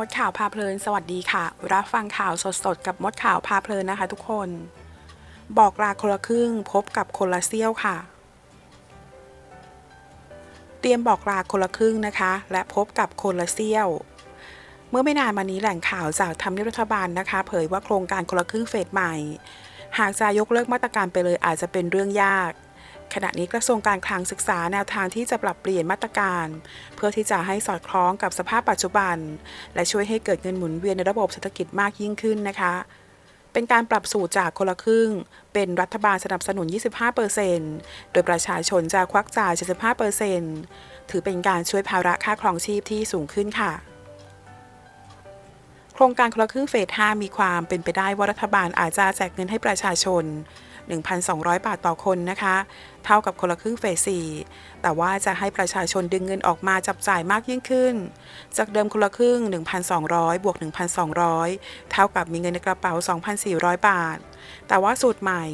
มดข่าวพาเพลิน สวัสดีค่ะ รับฟังข่าวสดๆ กับมดข่าวพาเพลินนะคะทุกคน บอกลาคนละครึ่งพบกับคนละเซี่ยวค่ะ เตรียมบอกลาคนละครึ่งนะคะ และพบกับคนละเซี่ยว เมื่อไม่นานมานี้แหล่งข่าวจากทำเนียบรัฐบาลนะคะ เผยว่าโครงการคนละครึ่งเฟสใหม่ หากจะยกเลิกมาตรการไปเลยอาจจะเป็นเรื่องยาก ขณะนี้กระทรวงการคลังศึกษาแนวทางที่จะปรับเปลี่ยนมาตรการ เพื่อที่จะให้สอดคล้องกับสภาพปัจจุบัน และช่วยให้เกิดเงินหมุนเวียนในระบบเศรษฐกิจมากยิ่งขึ้นนะคะ เป็นการปรับสูตรจากคนละครึ่ง เป็นรัฐบาลสนับสนุน 25%โดยประชาชนจะควักจ่าย 75%ถือเป็นการช่วยภาระค่าครองชีพที่สูงขึ้นค่ะโครงการคนละครึ่งเฟส 5 มีความเป็นไปได้ว่ารัฐบาลอาจจะแจกเงินให้ประชาชน 1,200 บาทต่อคนนะคะ เท่ากับคนละครึ่งเฟส4แต่ว่าจะให้ประชาชนดึงเงินออกมาจับจ่ายมากยิ่งขึ้น จากเดิมคนละครึ่ง 1,200 บวก 1,200 เท่ากับมีเงินในกระเป๋า 2,400 บาท แต่ว่าสูตรใหม่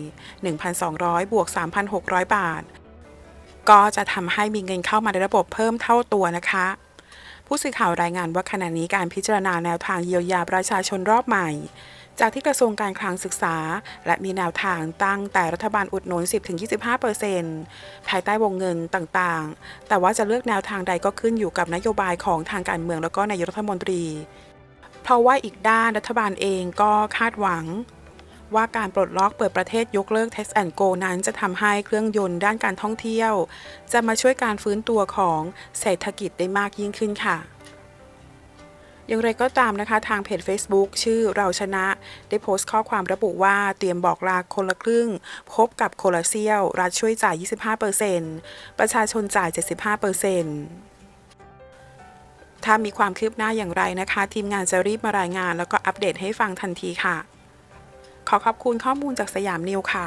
1,200 บวก 3,600 บาท ก็จะทำให้มีเงินเข้ามาในระบบเพิ่มเท่าตัวนะคะผู้สื่อข่าวรายงานว่าขณะนี้การพิจารณาแนวทางเยียวยาประชาชนรอบใหม่ จากที่กระทรวงการคลังศึกษา และมีแนวทางตั้งแต่รัฐบาลอุดหนุน 10-25%ภายใต้วงเงินต่างๆ แต่ว่าจะเลือกแนวทางใดก็ขึ้นอยู่กับนโยบายของทางการเมืองแล้วก็นายกรัฐมนตรี เพราะว่าอีกด้านรัฐบาลเองก็คาดหวังว่าการปลดล็อกเปิดประเทศยกเลิก Test and Go นั้นจะทำให้เครื่องยนต์ด้านการท่องเที่ยว จะมาช่วยการฟื้นตัวของเศรษฐกิจได้มากยิ่งขึ้นค่ะ อย่างไรก็ตามนะคะ ทางเพจ Facebook ชื่อเราชนะ ได้โพสต์ข้อความระบุว่าเตรียมบอกลาคนละครึ่ง พบกับโคลาเซียล รัฐช่วยจ่าย 25%ประชาชนจ่าย 75%ถ้ามีความคืบหน้าอย่างไรนะคะ ทีมงานจะรีบมารายงาน แล้วก็อัปเดตให้ฟังทันทีค่ะ ขอขอบคุณข้อมูลจากสยามนิวค่ะ